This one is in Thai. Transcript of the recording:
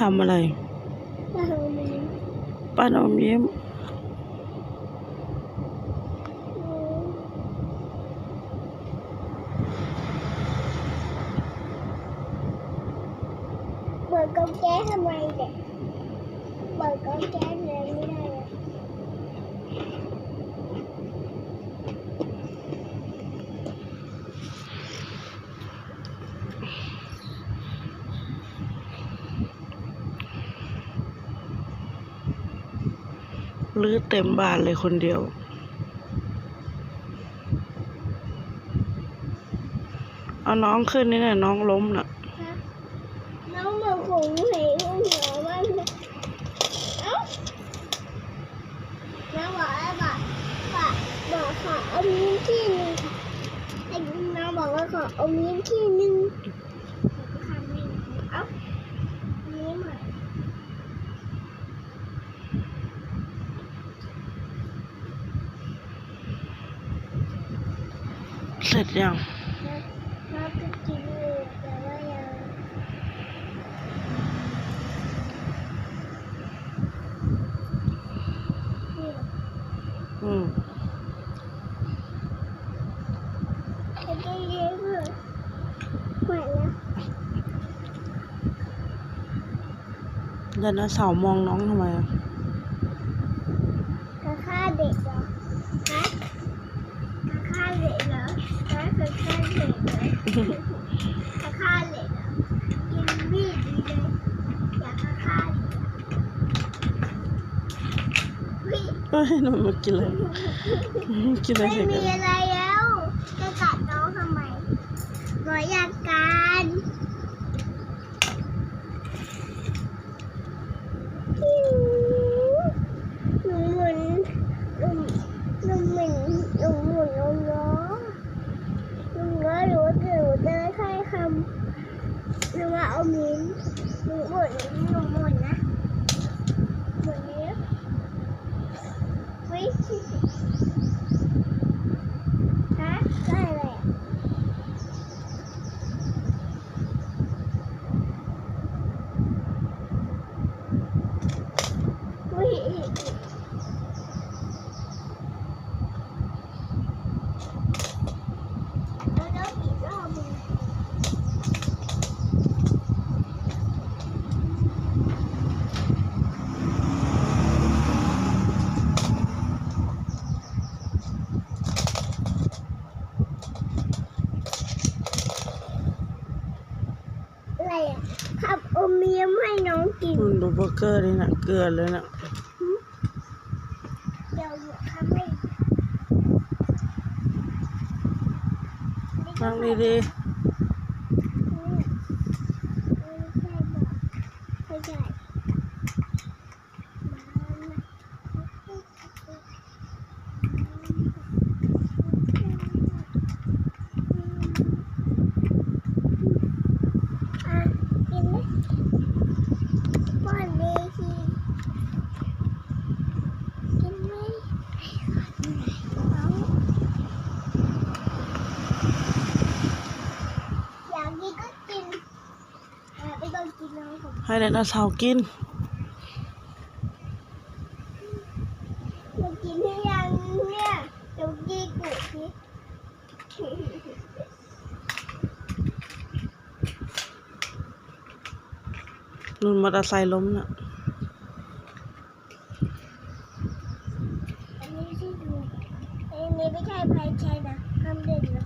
ทำอะไรมาทำนี้ป้านอมยิ้มเปิดกองแก๊สทำไมเด็กเปิดกองแก๊สเลยไม่ได้ เลยลื้อเต็มบ้านเลยคนเดียว เอาน้องขึ้นนี่นะน้องล้มนะฮะน้องมาขงเหวหัวมากเอ้าน้องบอกว่าบอกบอกบอกขอเอามิ้นที่หนึ่งค่ะไอ้น้องบอกว่าขอเอามิ้นที่หนึ่งเอ้ามิ้นม เสร็จยัง น้องก็กินอยู่แต่ว่ายังนี่ อืม จะได้เยอะเลยหมดแล้ว เดี๋ยวนะเสาวมองน้องทำไมอะ จะฆ่าเด็กเหรอฮะ จะฆ่าเด็กเหรอฮะจะฆ่าเด็กเหรอจะฆ่าเด็กเหรอกินมีดดีเลยอยากจะฆ่าเด็กเฮ้ยเอ้ยหนูมากินอะไรกินอะไรไม่เสร็จมีกันอะไรแล้วจะกัดน้องทำไมหน่อยอยากการหนูหมุนหนูหนูหมุนหนูหมุนลงล้อหนูล้อหนูหนูเดินใครคำหนูว่าเอามิ้นหนูหมุนหนูหมุนนะหมุนนี้วิ่งฮะได้เลยอะ อุ๊ยแล้วแล้วอีกรอบหนึ่ง อะไรอะขับอมเมียมให้น้องกินอืมดูเบอร์เกอร์นี่น่ะเกลือเลยน่ะเดี๋ยวหนูทำให้นั่งดีอื ให้ไดโนเสาร์กินนูกินให้ยังเนี่ยหนูกินกูสินุ่นมอเตอร์ไซค์ล้มน่ะ อันนี้ไม่ใช่อันนี้ไม่ใช่ไฟใช่นะห้ามเด่นนะ